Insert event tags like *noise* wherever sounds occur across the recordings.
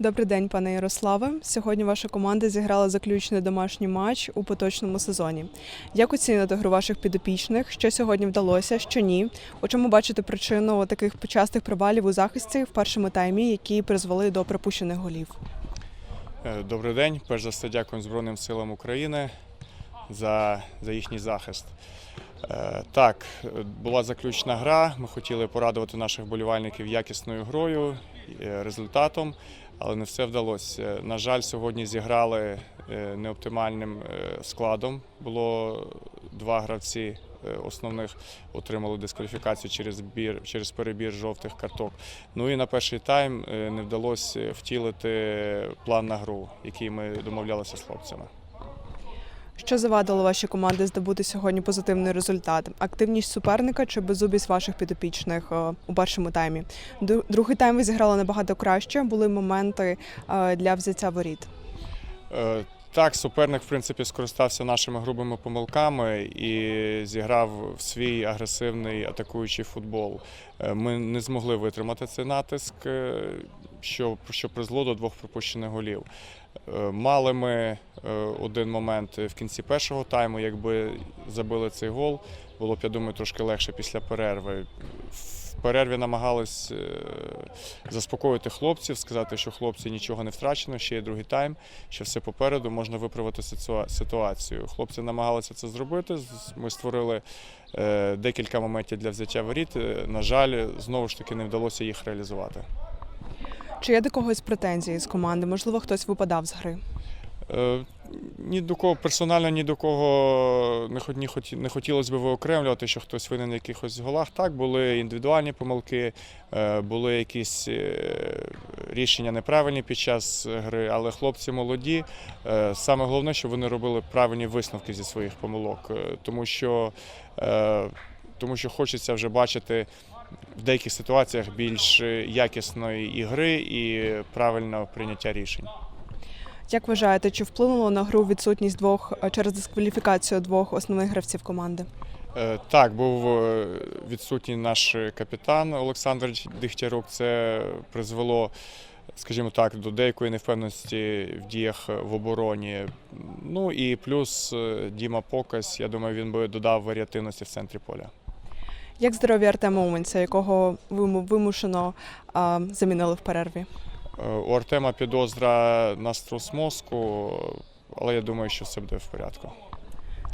Добрий день, пане Ярославе. Сьогодні ваша команда зіграла заключний домашній матч у поточному сезоні. Як оцінити гру ваших підопічних? Що сьогодні вдалося, що ні? У чому бачите причину таких частих провалів у захисті в першому таймі, які призвели до пропущених голів? Е, Добрий день. Перш за все, дякую Збройним силам України за, за їхній захист. Е, Так, була заключна гра. Ми хотіли порадувати наших болівальників якісною грою, е, результатом, але не все вдалося. На жаль, сьогодні зіграли е, неоптимальним е, складом. Було два гравці е, основних отримали дискваліфікацію через бір, через перебір жовтих карток. Ну і на перший тайм не вдалося втілити план на гру, який ми домовлялися з хлопцями. Що завадило вашій команді здобути сьогодні позитивний результат? Активність суперника чи беззубість ваших підопічних е, у першому таймі? Другий тайм ви зіграли набагато краще. Були моменти е, для взяття воріт. Е, Так, суперник, в принципі, скористався нашими грубими помилками і зіграв в свій агресивний атакуючий футбол. Ми не змогли витримати цей натиск, що, що призвело до двох пропущених голів. Е, Мали ми е, один момент в кінці першого тайму, якби забили цей гол, було б, я думаю, трошки легше після перерви. В перерві намагались е, заспокоїти хлопців, сказати, що хлопці нічого не втрачено, ще є другий тайм, що все попереду можна виправити ситуацію. Хлопці намагалися це зробити. Ми створили декілька моментів для взяття воріт. На жаль, знову ж таки не вдалося їх реалізувати. Чи є до когось претензії з команди? Можливо, хтось випадав з гри? Е, Ні до кого персонально, ні до кого не, хот- не, хоті- не хотілося б виокремлювати, що хтось винен в якихось голах. Так, були індивідуальні помилки, е, були якісь е, рішення неправильні під час гри, але хлопці молоді. Е, Саме головне, щоб вони робили правильні висновки зі своїх помилок, е, тому що, е, тому що хочеться вже бачити. В деяких ситуаціях більш якісної ігри і правильного прийняття рішень. Як вважаєте, чи вплинуло на гру відсутність двох е, через дискваліфікацію двох основних гравців команди? Е, Так, був е, відсутній наш капітан Олександр Дихтярук. Це призвело, скажімо так, до деякої невпевненості в діях в обороні. Ну і плюс Діма Покась, я думаю, він би додав варіативності в центрі поля. Як здоров'я Артема Уманця, якого виму- вимушено а, замінили в перерві? Е, У Артема підозра на струс мозку, але я думаю, що все буде в порядку.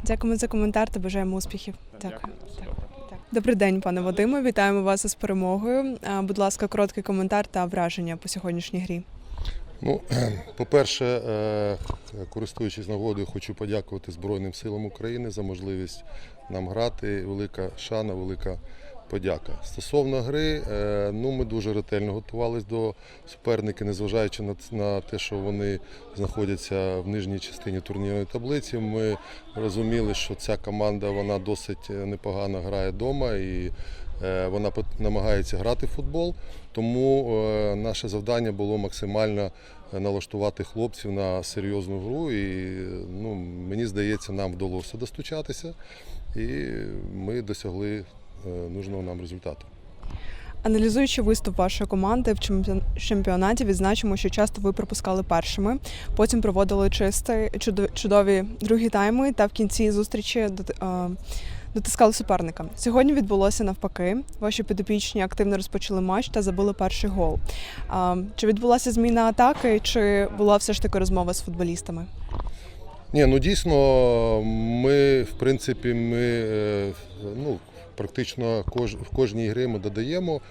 Дякуємо за коментар та бажаємо успіхів. Дякую. Так. Добрий день, пане Вадиме. Вітаємо вас із перемогою. Будь ласка, короткий коментар та враження по сьогоднішній грі. Ну, *clears throat* по-перше, е, користуючись нагодою, хочу подякувати Збройним силам України за можливість нам грати. Велика шана, велика подяка. Стосовно гри, е, ну ми дуже ретельно готувалися до суперника, незважаючи на на те, що вони знаходяться в нижній частині турнірної таблиці. Ми розуміли, що ця команда вона досить непогано грає вдома і е, вона намагається грати в футбол. Тому е, наше завдання було максимально е, налаштувати хлопців на серйозну гру. І здається, нам вдалося достучатися, і ми досягли е, нужного нам результату. Аналізуючи виступ вашої команди в чемпіонаті, відзначимо, що часто ви пропускали першими, потім проводили чисті, чудові другі тайми та в кінці зустрічі е, дотискали суперника. Сьогодні відбулося навпаки. Ваші підопічні активно розпочали матч та забили перший гол. Чи відбулася зміна атаки, чи була все ж таки розмова з футболістами? Ні, ну дійсно, ми, в принципі, ми е, ну, практично в кожній грі ми додаємо.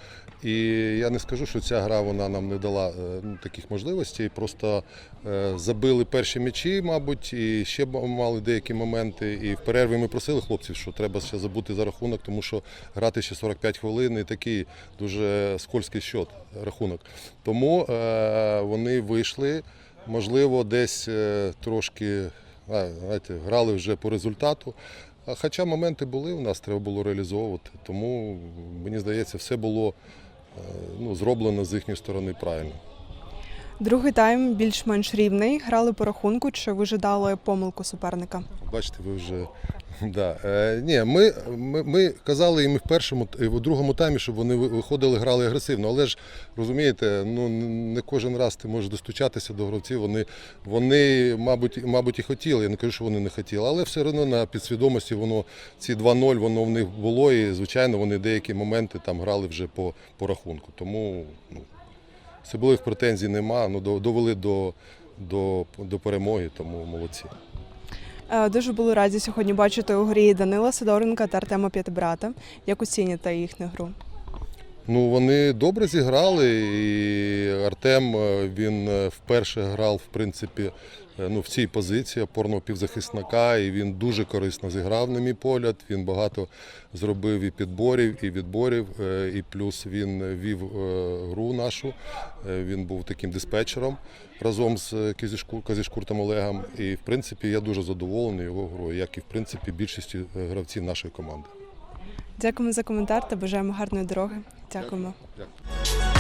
І я не скажу, що ця гра вона нам не дала е, ну, таких можливостей. Просто е, забили перші м'ячі, мабуть, і ще мали деякі моменти. І в перерві ми просили хлопців, що треба ще забути за рахунок, тому що грати ще 45 хвилин і такий дуже скользький счет, рахунок. Тому е, вони вийшли, можливо, десь трошки знаєте, грали вже по результату. Хоча моменти були, у нас треба було реалізовувати. Тому мені здається, все було е, ну, зроблено з їхньої сторони правильно. Другий тайм більш-менш рівний. Грали по рахунку, чи вижидали помилку суперника? Бачите, ви вже. Да. Е, ні, ми, ми, ми казали їм в першому, і в другому таймі, щоб вони виходили, грали агресивно. Але ж розумієте, ну не кожен раз ти можеш достучатися до гравців. Вони, вони мабуть, мабуть, і хотіли. Я не кажу, що вони не хотіли, але все одно на підсвідомості воно ці 2-0 воно в них було. І звичайно, вони деякі моменти там грали вже по, по рахунку. Тому ну, особливих претензій нема. Ну, довели до, до, до перемоги, тому молодці. Е, Дуже були раді сьогодні бачити у грі Данила Сидоренка та Артема П'ятибрата. Як оцінюєте їхню гру? Ну, вони добре зіграли, і Артем е, він е, вперше грав, в принципі, е, ну, в цій позиції опорного півзахисника, і він дуже корисно зіграв, на мій погляд. Він багато зробив і підборів, і відборів, і плюс він вів гру нашу. Він був таким диспетчером разом з Казішкуртом Олегом. І, в принципі, я дуже задоволений його грою, як і в принципі більшості е, гравців нашої команди. Дякуємо за коментар та бажаємо гарної дороги. Дякуємо. Дякую.